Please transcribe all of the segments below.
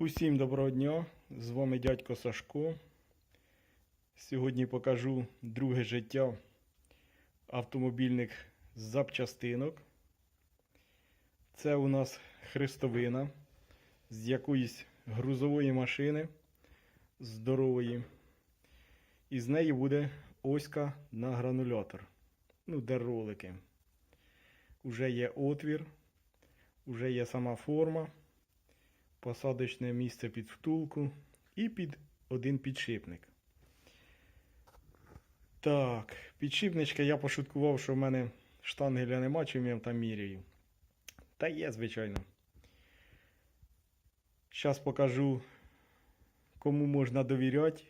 Усім доброго дня! З вами дядько Сашко. Сьогодні покажу друге життя автомобільних запчастинок. Це у нас хрестовина з якоїсь грузової машини здорової. І з неї буде оська на гранулятор. Ну, де ролики. Уже є отвір, уже є сама форма посадочне місце під втулку і під один підшипник. Так, підшипничка я пошуткував, що в мене штангеля нема, чим я там міряю. Та є, звичайно. Зараз покажу, кому можна довіряти.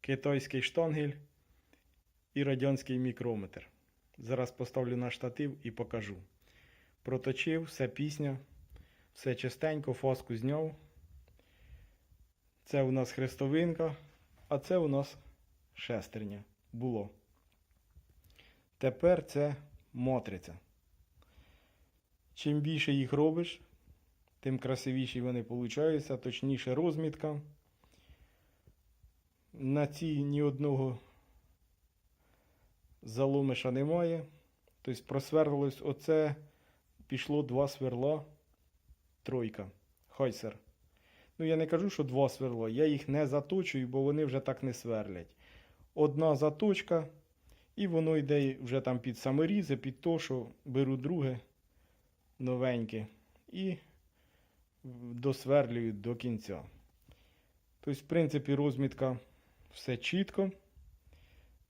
Китайський штангель і радянський мікрометр. Зараз поставлю на штатив і покажу. Проточив, все пісня. Все чистенько, фаску зняв. Це у нас хрестовинка, а це у нас шестерня було. Тепер це матриця. Чим більше їх робиш, тим красивіші вони получаються, точніше розмітка. На цій ні одного заломиша немає. Тобто просверлилось оце, пішло два сверла тройка. Хайсер. Ну, я не кажу, що два сверла. Я їх не заточую, бо вони вже так не сверлять. Одна заточка, і воно йде вже там під саморізи, під то, що беру друге новеньке і досверлюю до кінця. Тобто, в принципі, розмітка все чітко.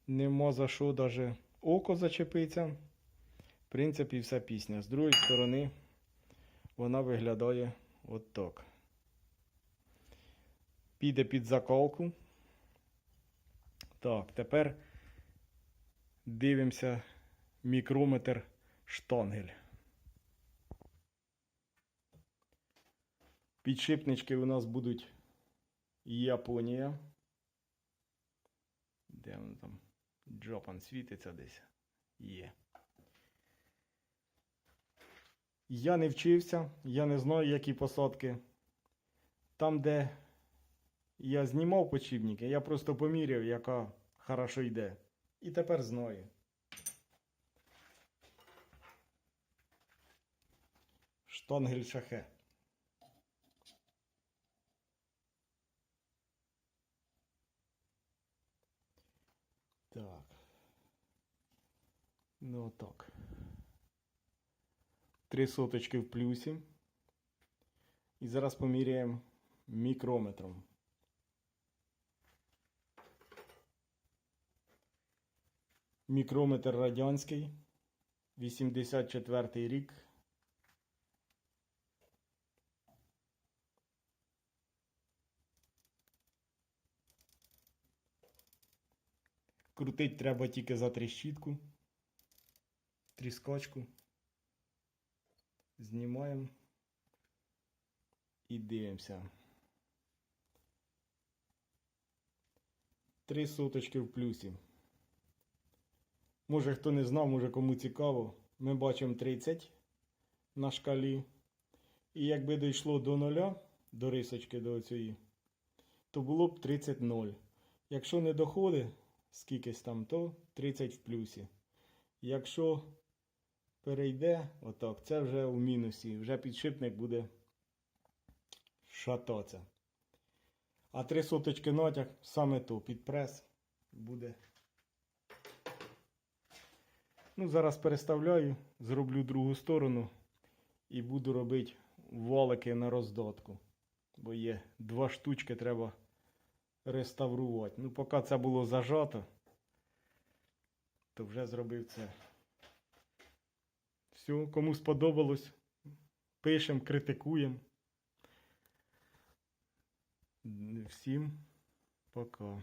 Нема за що навіть око зачепиться. В принципі, вся пісня. З другої сторони вона виглядає от так. Піде під заколку. Так, тепер дивимося мікрометр штангель. Підшипнички у нас будуть Японія. Де воно там? Джапан світиться десь. Є. Я не вчився, я не знаю, які посадки. Там, де я знімав почівники, я просто поміряв, яка хорошо йде. І тепер знаю. Штангель шахе. Так. Ну так. Три соточки в плюсі. І зараз поміряємо мікрометром. Мікрометр радянський. 84 рік. Крутить треба тільки за тріщітку. Тріскочку. Знімаємо і дивимося. Три соточки в плюсі. Може хто не знав, може кому цікаво. Ми бачимо 30 на шкалі. І якби дійшло до нуля, до рисочки до цієї, то було б 30-0. Якщо не доходить скількись там, то 30 в плюсі. Якщо перейде, отак, це вже у мінусі, вже підшипник буде шататися. А три соточки натяг саме то під прес буде. Ну, зараз переставляю, зроблю другу сторону і буду робити валики на роздатку. Бо є два штучки, треба реставрувати. Ну, поки це було зажато, то вже зробив це. Все, кому сподобалось, пишемо, критикуємо. Всім пока.